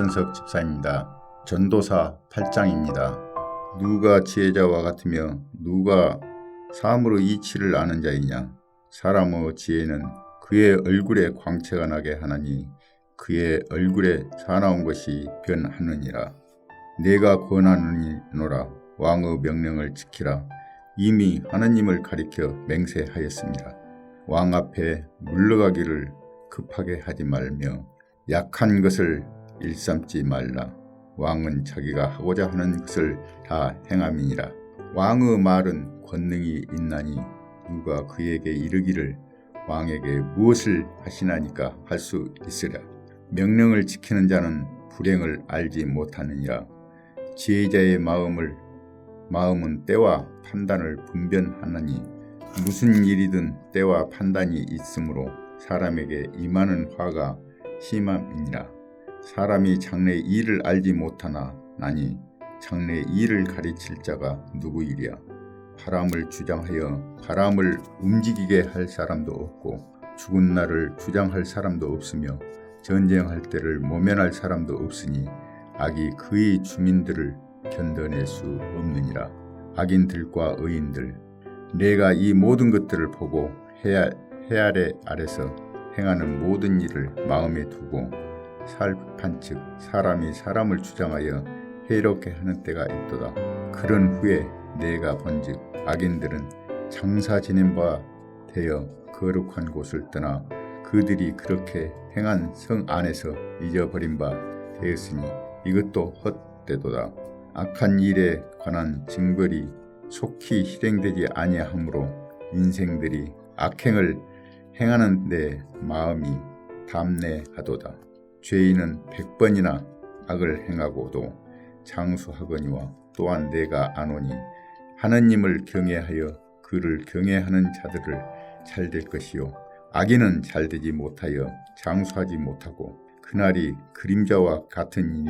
장천석 집사입니다. 전도사 8장입니다. 누가 지혜자와 같으며 누가 사함으로 이치를 아는 자이냐 사람의 지혜는 그의 얼굴에 광채가 나게 하나니 그의 얼굴에 사나운 것이 변하느니라 내가 권하느니노라 왕의 명령을 지키라 이미 하나님을 가리켜 맹세하였습니다. 왕 앞에 물러가기를 급하게 하지 말며 약한 것을 일삼지 말라. 왕은 자기가 하고자 하는 것을 다 행함이니라. 왕의 말은 권능이 있나니 누가 그에게 이르기를 왕에게 무엇을 하시나니까 할 수 있으랴. 명령을 지키는 자는 불행을 알지 못하느니라. 지혜자의 마음을 마음은 때와 판단을 분변하나니 무슨 일이든 때와 판단이 있으므로 사람에게 임하는 화가 심함이니라. 사람이 장래 일을 알지 못하나 나니 장래 일을 가르칠 자가 누구이랴. 바람을 주장하여 바람을 움직이게 할 사람도 없고 죽은 날을 주장할 사람도 없으며 전쟁할 때를 모면할 사람도 없으니 악이 그의 주민들을 견뎌낼 수 없느니라. 악인들과 의인들 내가 이 모든 것들을 보고 해, 해 아래 아래서 행하는 모든 일을 마음에 두고 살판 즉 사람이 사람을 주장하여 해롭게 하는 때가 있도다. 그런 후에 내가 본즉 악인들은 장사 지낸 바 되어 거룩한 곳을 떠나 그들이 그렇게 행한 성 안에서 잊어버린 바 되었으니 이것도 헛되도다. 악한 일에 관한 징벌이 속히 실행되지 아니하므로 인생들이 악행을 행하는 데 마음이 담내하도다. 죄인은 백번이나 악을 행하고도 장수하거니와 또한 내가 아노니 하나님을 경외하여 그를 경외하는 자들을 잘 될 것이요. 악인은 잘 되지 못하여 장수하지 못하고 그날이 그림자와 같으니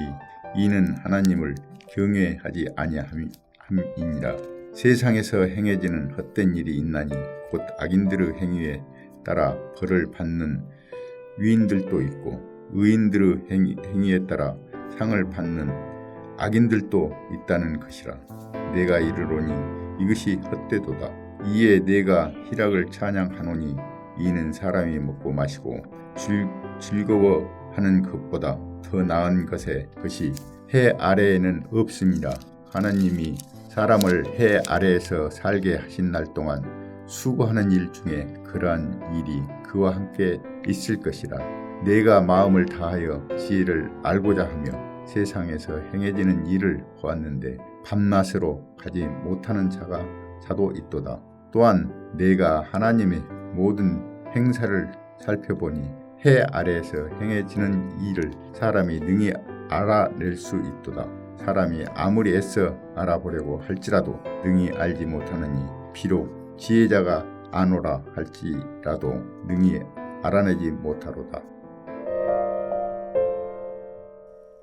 이는 하나님을 경외하지 아니함이니라. 세상에서 행해지는 헛된 일이 있나니 곧 악인들의 행위에 따라 벌을 받는 위인들도 있고 의인들의 행위, 행위에 따라 상을 받는 악인들도 있다는 것이라 내가 이르노니 이것이 헛되도다 이에 내가 희락을 찬양하노니 이는 사람이 먹고 마시고 즐, 즐거워하는 것보다 더 나은 것에 것이 해 아래에는 없습니다. 하나님이 사람을 해 아래에서 살게 하신 날 동안 수고하는 일 중에 그러한 일이 그와 함께 있을 것이라. 내가 마음을 다하여 지혜를 알고자 하며 세상에서 행해지는 일을 보았는데 밤낮으로 가지 못하는 자가 자도 있도다. 또한 내가 하나님의 모든 행사를 살펴보니 해 아래에서 행해지는 일을 사람이 능히 알아낼 수 있도다. 사람이 아무리 애써 알아보려고 할지라도 능히 알지 못하느니 비록 지혜자가 아노라 할지라도 능히 알아내지 못하로다.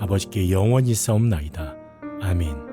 아버지께 영원히 싸움나이다. 아멘.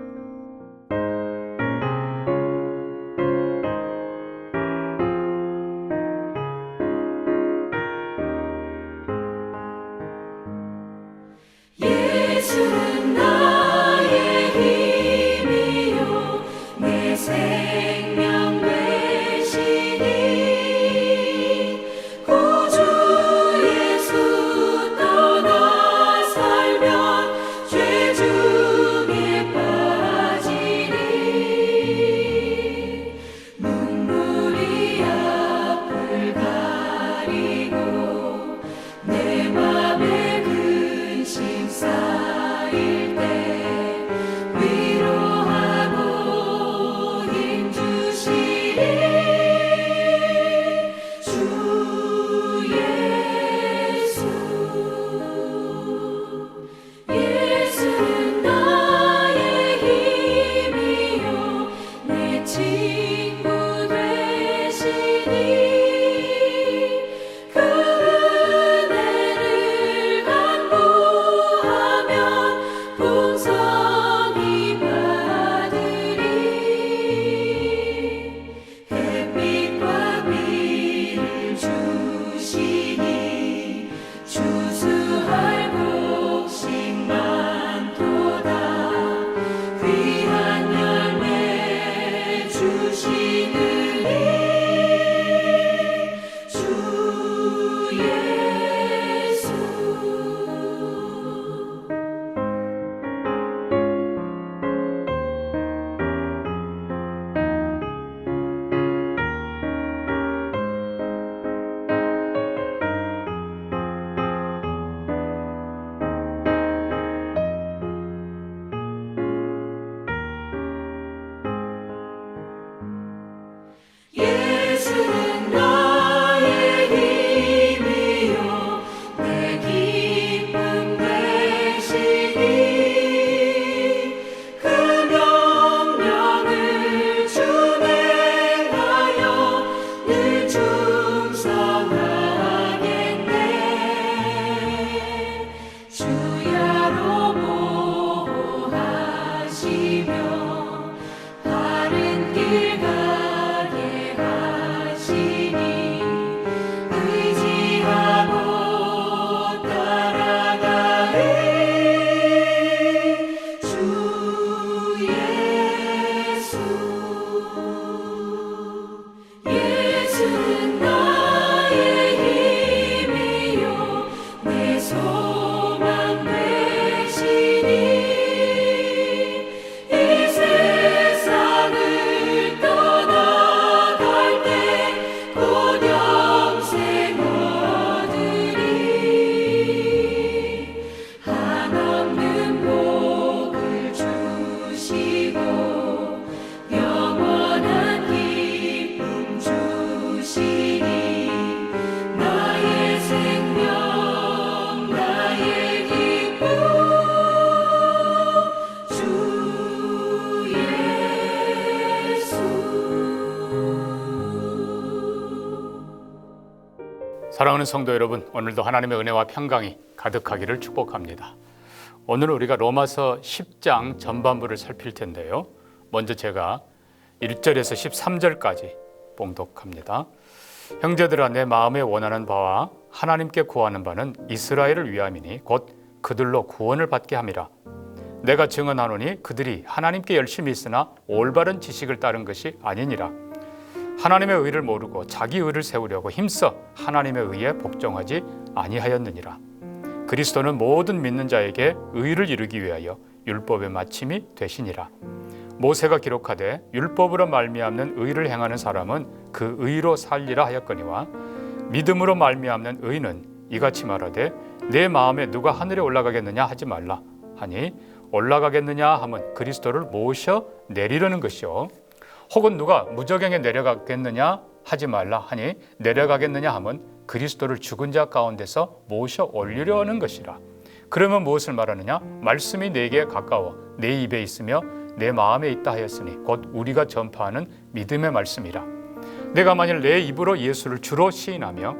사랑하는 성도 여러분, 오늘도 하나님의 은혜와 평강이 가득하기를 축복합니다. 오늘 우리가 로마서 10장 전반부를 살필 텐데요. 먼저 제가 1절에서 13절까지 봉독합니다. 형제들아 내 마음에 원하는 바와 하나님께 구하는 바는 이스라엘을 위함이니 곧 그들로 구원을 받게 함이라. 내가 증언하노니 그들이 하나님께 열심히 있으나 올바른 지식을 따른 것이 아니니라. 하나님의 의를 모르고 자기 의를 세우려고 힘써 하나님의 의에 복종하지 아니하였느니라. 그리스도는 모든 믿는 자에게 의를 이루기 위하여 율법의 마침이 되시니라. 모세가 기록하되 율법으로 말미암는 의를 행하는 사람은 그 의로 살리라 하였거니와 믿음으로 말미암는 의는 이같이 말하되 내 마음에 누가 하늘에 올라가겠느냐 하지 말라 하니 올라가겠느냐 하면 그리스도를 모셔 내리려는 것이요 혹은 누가 무저갱에 내려가겠느냐 하지 말라 하니 내려가겠느냐 하면 그리스도를 죽은 자 가운데서 모셔 올리려는 것이라. 그러면 무엇을 말하느냐? 말씀이 내게 가까워 내 입에 있으며 내 마음에 있다 하였으니 곧 우리가 전파하는 믿음의 말씀이라. 내가 만일 내 입으로 예수를 주로 시인하며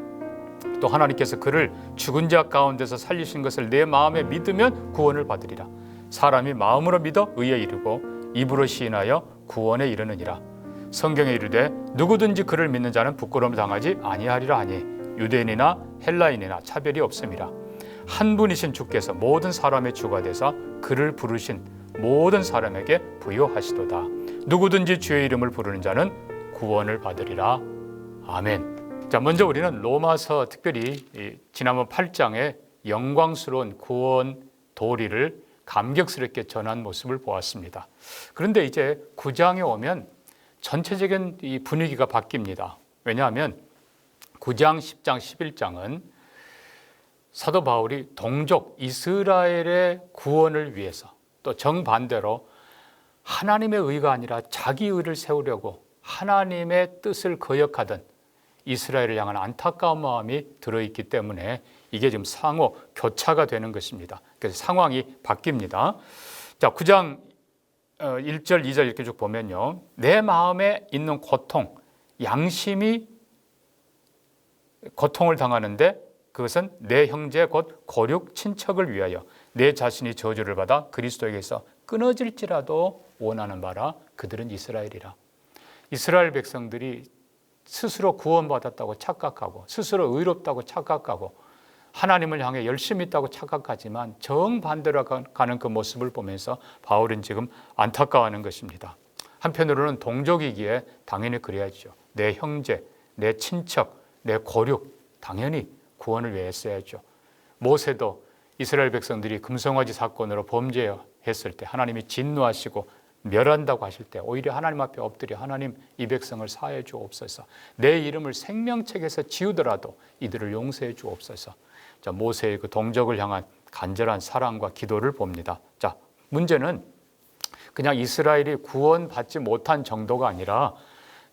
또 하나님께서 그를 죽은 자 가운데서 살리신 것을 내 마음에 믿으면 구원을 받으리라. 사람이 마음으로 믿어 의에 이르고 입으로 시인하여 구원에 이르느니라. 성경에 이르되 누구든지 그를 믿는 자는 부끄러움 당하지 아니하리라 하니 유대인이나 헬라인이나 차별이 없음이라. 한 분이신 주께서 모든 사람의 주가 되사 그를 부르신 모든 사람에게 부여하시도다. 누구든지 주의 이름을 부르는 자는 구원을 받으리라. 아멘. 자 먼저 우리는 로마서 특별히 이 지난번 8장의 영광스러운 구원 도리를 감격스럽게 전한 모습을 보았습니다. 그런데 이제 9장에 오면 전체적인 이 분위기가 바뀝니다. 왜냐하면 9장, 10장, 11장은 사도 바울이 동족 이스라엘의 구원을 위해서 또 정반대로 하나님의 의가 아니라 자기 의를 세우려고 하나님의 뜻을 거역하던 이스라엘을 향한 안타까운 마음이 들어있기 때문에 이게 지금 상호 교차가 되는 것입니다. 그래서 상황이 바뀝니다. 자, 9장 1절, 2절 이렇게 쭉 보면요. 내 마음에 있는 고통, 양심이 고통을 당하는데 그것은 내 형제 곧 고륙 친척을 위하여 내 자신이 저주를 받아 그리스도에게서 끊어질지라도 원하는 바라 그들은 이스라엘이라. 이스라엘 백성들이 스스로 구원받았다고 착각하고 스스로 의롭다고 착각하고 하나님을 향해 열심히 있다고 착각하지만 정반대로 가는 그 모습을 보면서 바울은 지금 안타까워하는 것입니다. 한편으로는 동족이기에 당연히 그래야죠. 내 형제, 내 친척, 내 고륙 당연히 구원을 위해 했어야죠. 모세도 이스라엘 백성들이 금송아지 사건으로 범죄했을 때 하나님이 진노하시고 멸한다고 하실 때 오히려 하나님 앞에 엎드려 하나님 이 백성을 사해 주옵소서. 내 이름을 생명책에서 지우더라도 이들을 용서해 주옵소서. 자, 모세의 그 동족을 향한 간절한 사랑과 기도를 봅니다. 자, 문제는 그냥 이스라엘이 구원받지 못한 정도가 아니라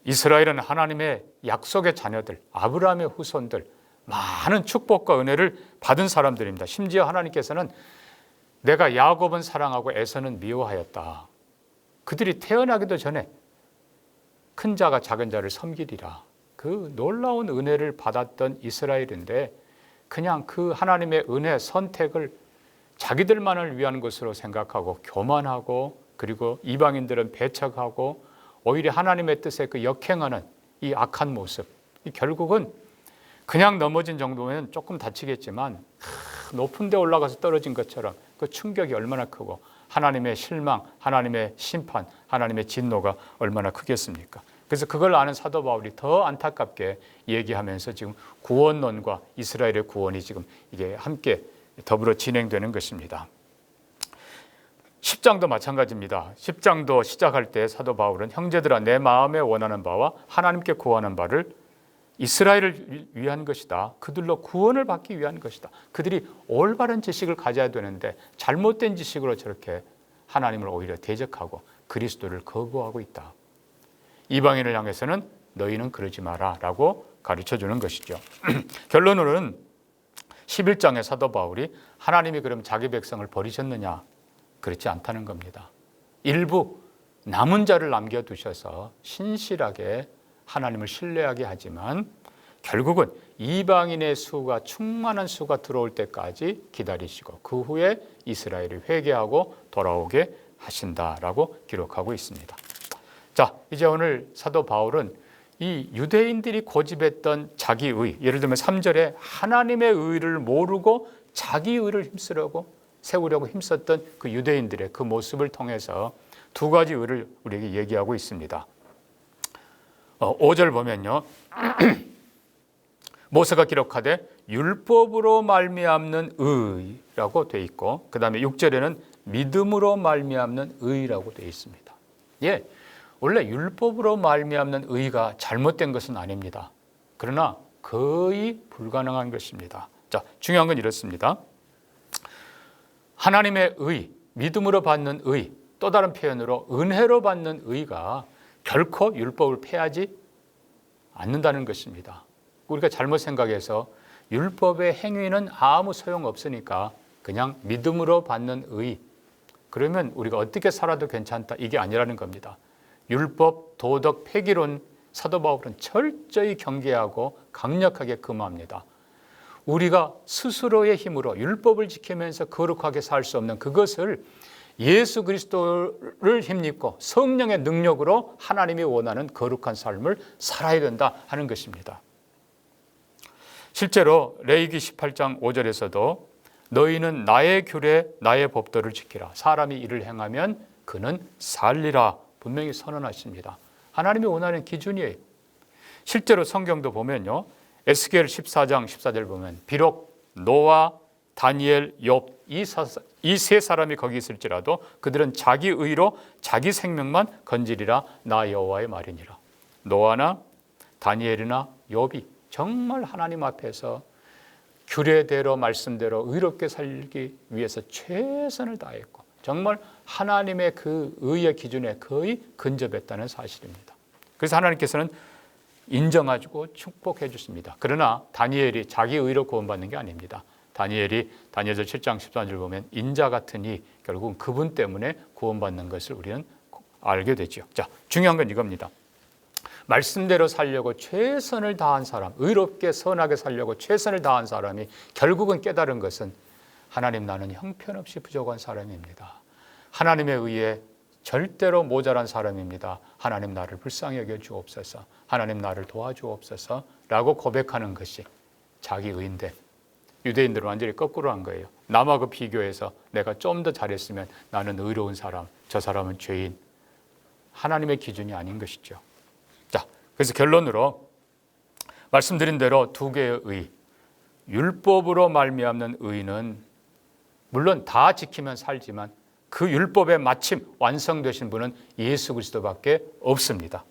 이스라엘은 하나님의 약속의 자녀들, 아브라함의 후손들, 많은 축복과 은혜를 받은 사람들입니다. 심지어 하나님께서는 내가 야곱은 사랑하고 에서는 미워하였다. 그들이 태어나기도 전에 큰 자가 작은 자를 섬기리라. 그 놀라운 은혜를 받았던 이스라엘인데 그냥 그 하나님의 은혜 선택을 자기들만을 위한 것으로 생각하고 교만하고 그리고 이방인들은 배척하고 오히려 하나님의 뜻에 그 역행하는 이 악한 모습. 결국은 그냥 넘어진 정도면 조금 다치겠지만 높은 데 올라가서 떨어진 것처럼 그 충격이 얼마나 크고 하나님의 실망, 하나님의 심판, 하나님의 진노가 얼마나 크겠습니까? 그래서 그걸 아는 사도 바울이 더 안타깝게 얘기하면서 지금 구원론과 이스라엘의 구원이 지금 이게 함께 더불어 진행되는 것입니다. 10장도 마찬가지입니다. 10장도 시작할 때 사도 바울은 형제들아 내 마음에 원하는 바와 하나님께 구하는 바를 이스라엘을 위한 것이다. 그들로 구원을 받기 위한 것이다. 그들이 올바른 지식을 가져야 되는데 잘못된 지식으로 저렇게 하나님을 오히려 대적하고 그리스도를 거부하고 있다. 이방인을 향해서는 너희는 그러지 마라 라고 가르쳐 주는 것이죠. 결론으로는 11장의 사도 바울이 하나님이 그럼 자기 백성을 버리셨느냐? 그렇지 않다는 겁니다. 일부 남은 자를 남겨 두셔서 신실하게 하나님을 신뢰하게 하지만 결국은 이방인의 수가 충만한 수가 들어올 때까지 기다리시고 그 후에 이스라엘이 회개하고 돌아오게 하신다라고 기록하고 있습니다. 자, 이제 오늘 사도 바울은 이 유대인들이 고집했던 자기의, 예를 들면 3절에 하나님의 의를 모르고 자기 의를 힘쓰려고 세우려고 힘썼던 그 유대인들의 그 모습을 통해서 두 가지 의를 우리에게 얘기하고 있습니다. 어, 5절 보면요. 모세가 기록하되 율법으로 말미암는 의라고 돼 있고 그다음에 6절에는 믿음으로 말미암는 의라고 돼 있습니다. 예. 원래 율법으로 말미암는 의가 잘못된 것은 아닙니다. 그러나 거의 불가능한 것입니다. 자, 중요한 건 이렇습니다. 하나님의 의, 믿음으로 받는 의, 또 다른 표현으로 은혜로 받는 의가 결코 율법을 폐하지 않는다는 것입니다. 우리가 잘못 생각해서 율법의 행위는 아무 소용 없으니까 그냥 믿음으로 받는 의. 그러면 우리가 어떻게 살아도 괜찮다. 이게 아니라는 겁니다. 율법, 도덕, 폐기론 사도 바울은 철저히 경계하고 강력하게 금합니다. 우리가 스스로의 힘으로 율법을 지키면서 거룩하게 살 수 없는 그것을 예수 그리스도를 힘입고 성령의 능력으로 하나님이 원하는 거룩한 삶을 살아야 된다 하는 것입니다. 실제로 레이기 18장 5절에서도 너희는 나의 규례 나의 법도를 지키라 사람이 이를 행하면 그는 살리라 분명히 선언하십니다. 하나님이 원하는 기준이에요. 실제로 성경도 보면요. 에스겔 14장 14절 보면 비록 노아, 다니엘, 욥 이 세 사람이 거기 있을지라도 그들은 자기 의로 자기 생명만 건지리라 나 여호와의 말이니라. 노아나 다니엘이나 욥이 정말 하나님 앞에서 규례대로 말씀대로 의롭게 살기 위해서 최선을 다했고 정말 하나님의 그 의의 기준에 거의 근접했다는 사실입니다. 그래서 하나님께서는 인정하고 축복해 주십니다. 그러나 다니엘이 자기 의로 구원받는 게 아닙니다. 다니엘이 다니엘서 7장 14절 보면 인자 같으니 결국은 그분 때문에 구원받는 것을 우리는 알게 되죠. 자, 중요한 건 이겁니다. 말씀대로 살려고 최선을 다한 사람, 의롭게 선하게 살려고 최선을 다한 사람이 결국은 깨달은 것은 하나님 나는 형편없이 부족한 사람입니다. 하나님의 의에 절대로 모자란 사람입니다. 하나님 나를 불쌍히 여겨 주옵소서. 하나님 나를 도와주옵소서. 라고 고백하는 것이 자기 의인데 유대인들은 완전히 거꾸로 한 거예요. 남하고 비교해서 내가 좀 더 잘했으면 나는 의로운 사람, 저 사람은 죄인. 하나님의 기준이 아닌 것이죠. 자, 그래서 결론으로 말씀드린 대로 두 개의 의, 율법으로 말미암는 의는 물론 다 지키면 살지만 그 율법의 마침 완성되신 분은 예수 그리스도밖에 없습니다.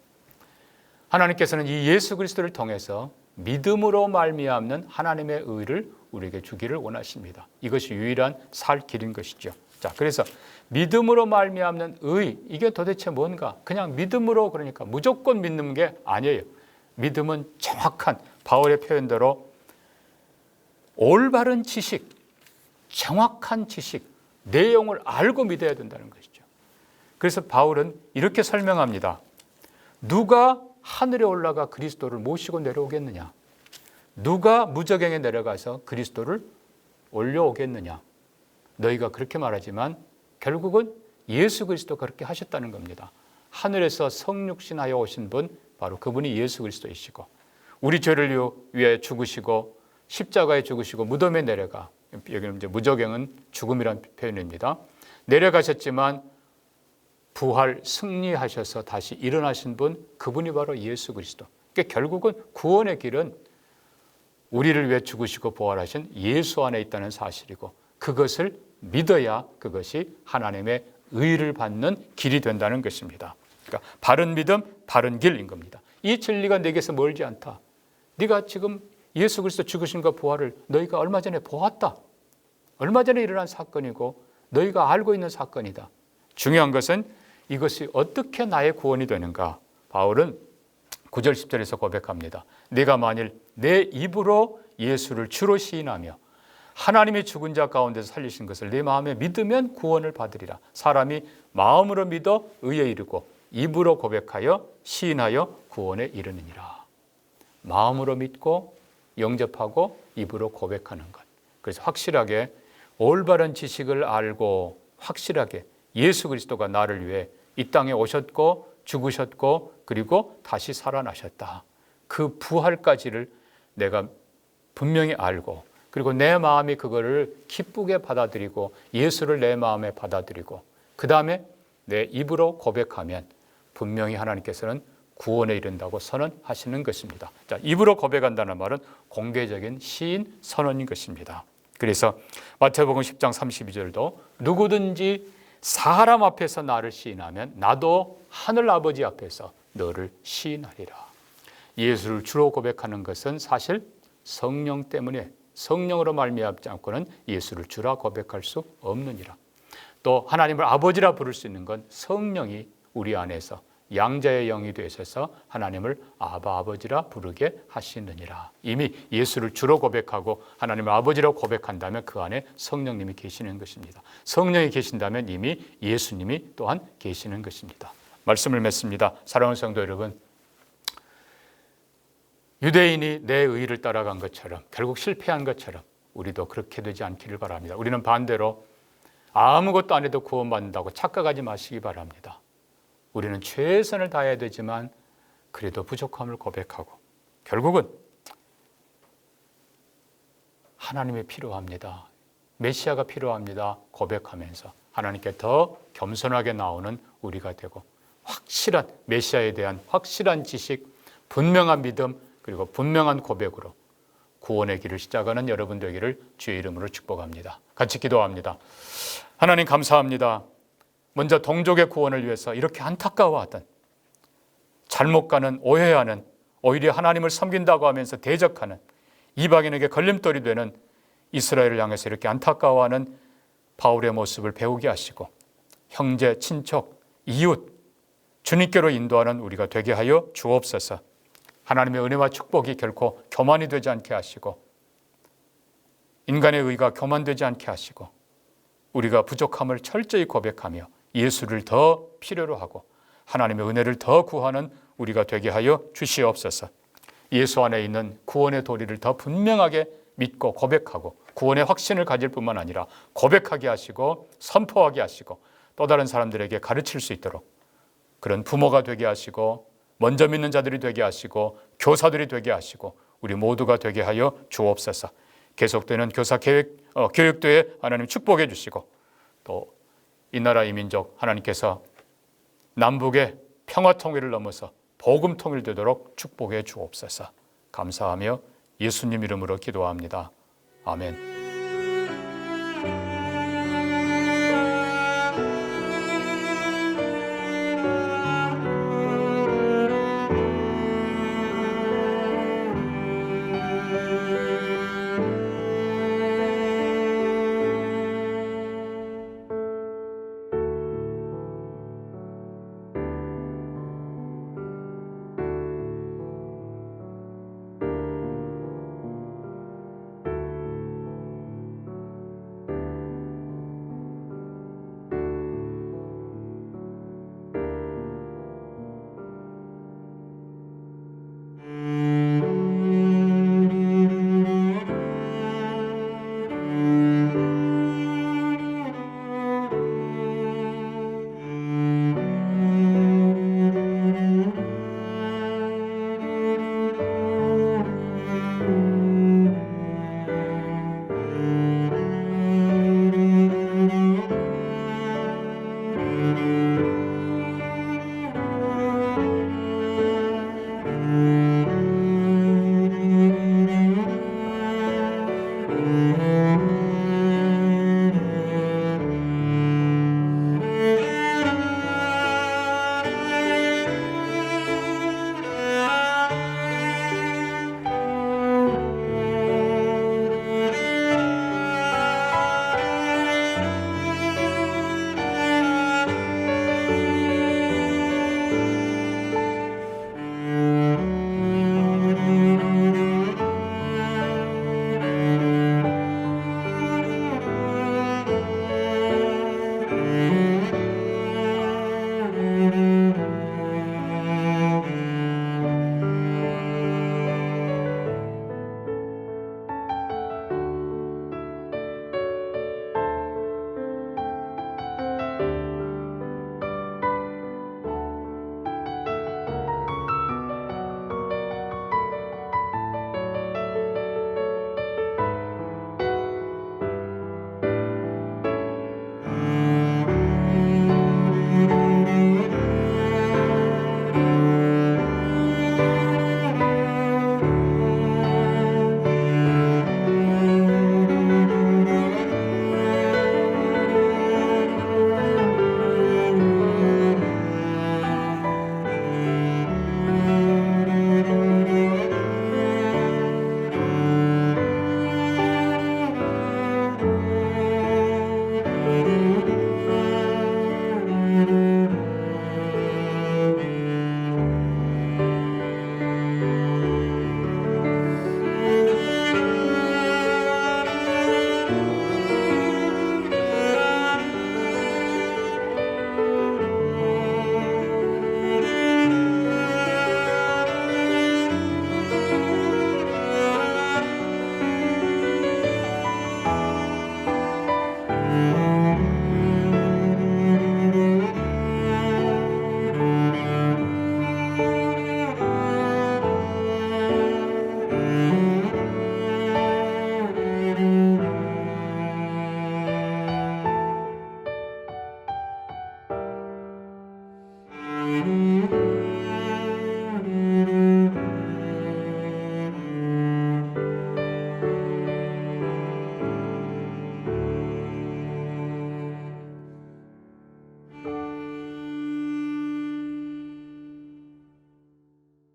하나님께서는 이 예수 그리스도를 통해서 믿음으로 말미암는 하나님의 의를 우리에게 주기를 원하십니다. 이것이 유일한 살 길인 것이죠. 자, 그래서 믿음으로 말미암는 의 이게 도대체 뭔가? 그냥 믿음으로 그러니까 무조건 믿는 게 아니에요. 믿음은 정확한 바울의 표현대로 올바른 지식, 정확한 지식, 내용을 알고 믿어야 된다는 것이죠. 그래서 바울은 이렇게 설명합니다. 누가 하늘에 올라가 그리스도를 모시고 내려오겠느냐? 누가 무저갱에 내려가서 그리스도를 올려오겠느냐? 너희가 그렇게 말하지만 결국은 예수 그리스도가 그렇게 하셨다는 겁니다. 하늘에서 성육신하여 오신 분 바로 그분이 예수 그리스도이시고 우리 죄를 위해 죽으시고 십자가에 죽으시고 무덤에 내려가 여기는 이제 무저갱은 죽음이란 표현입니다. 내려가셨지만 부활 승리하셔서 다시 일어나신 분 그분이 바로 예수 그리스도. 그러니까 결국은 구원의 길은 우리를 위해 죽으시고 부활하신 예수 안에 있다는 사실이고 그것을 믿어야 그것이 하나님의 의를 받는 길이 된다는 것입니다. 그러니까 바른 믿음, 바른 길인 겁니다. 이 진리가 내게서 멀지 않다. 네가 지금 예수 그리스도 죽으신과 부활을 너희가 얼마 전에 보았다. 얼마 전에 일어난 사건이고 너희가 알고 있는 사건이다. 중요한 것은 이것이 어떻게 나의 구원이 되는가? 바울은 9절 10절에서 고백합니다. 내가 만일 내 입으로 예수를 주로 시인하며 하나님이 죽은 자 가운데서 살리신 것을 내 마음에 믿으면 구원을 받으리라. 사람이 마음으로 믿어 의에 이르고 입으로 고백하여 시인하여 구원에 이르느니라. 마음으로 믿고 영접하고 입으로 고백하는 것. 그래서 확실하게 올바른 지식을 알고 확실하게 예수 그리스도가 나를 위해 이 땅에 오셨고 죽으셨고 그리고 다시 살아나셨다. 그 부활까지를 내가 분명히 알고 그리고 내 마음이 그거를 기쁘게 받아들이고 예수를 내 마음에 받아들이고 그 다음에 내 입으로 고백하면 분명히 하나님께서는 구원에 이른다고 선언하시는 것입니다. 자, 입으로 고백한다는 말은 공개적인 시인 선언인 것입니다. 그래서 마태복음 10장 32절도 누구든지 사람 앞에서 나를 시인하면 나도 하늘 아버지 앞에서 너를 시인하리라. 예수를 주로 고백하는 것은 사실 성령 때문에 성령으로 말미암지 않고는 예수를 주라 고백할 수 없느니라. 또 하나님을 아버지라 부를 수 있는 건 성령이 우리 안에서 양자의 영이 되셔서 하나님을 아바 아버지라 부르게 하시느니라. 이미 예수를 주로 고백하고 하나님을 아버지로 고백한다면 그 안에 성령님이 계시는 것입니다. 성령이 계신다면 이미 예수님이 또한 계시는 것입니다. 말씀을 맺습니다. 사랑하는 성도 여러분, 유대인이 내 의를 따라간 것처럼 결국 실패한 것처럼 우리도 그렇게 되지 않기를 바랍니다. 우리는 반대로 아무것도 안 해도 구원받는다고 착각하지 마시기 바랍니다. 우리는 최선을 다해야 되지만 그래도 부족함을 고백하고 결국은 하나님이 필요합니다. 메시아가 필요합니다. 고백하면서 하나님께 더 겸손하게 나오는 우리가 되고 확실한 메시아에 대한 확실한 지식, 분명한 믿음 그리고 분명한 고백으로 구원의 길을 시작하는 여러분 되기를 주의 이름으로 축복합니다. 같이 기도합니다. 하나님 감사합니다. 먼저 동족의 구원을 위해서 이렇게 안타까워하던 잘못 가는 오해하는 오히려 하나님을 섬긴다고 하면서 대적하는 이방인에게 걸림돌이 되는 이스라엘을 향해서 이렇게 안타까워하는 바울의 모습을 배우게 하시고 형제, 친척, 이웃 주님께로 인도하는 우리가 되게 하여 주옵소서. 하나님의 은혜와 축복이 결코 교만이 되지 않게 하시고 인간의 의가 교만되지 않게 하시고 우리가 부족함을 철저히 고백하며 예수를 더 필요로 하고 하나님의 은혜를 더 구하는 우리가 되게 하여 주시옵소서. 예수 안에 있는 구원의 도리를 더 분명하게 믿고 고백하고 구원의 확신을 가질 뿐만 아니라 고백하게 하시고 선포하게 하시고 또 다른 사람들에게 가르칠 수 있도록 그런 부모가 되게 하시고 먼저 믿는 자들이 되게 하시고 교사들이 되게 하시고 우리 모두가 되게 하여 주옵소서. 계속되는 교사 계획 어, 교육도에 하나님 축복해 주시고 또 이 나라 이 민족 하나님께서 남북의 평화 통일을 넘어서 복음 통일되도록 축복해 주옵소서. 감사하며 예수님 이름으로 기도합니다. 아멘.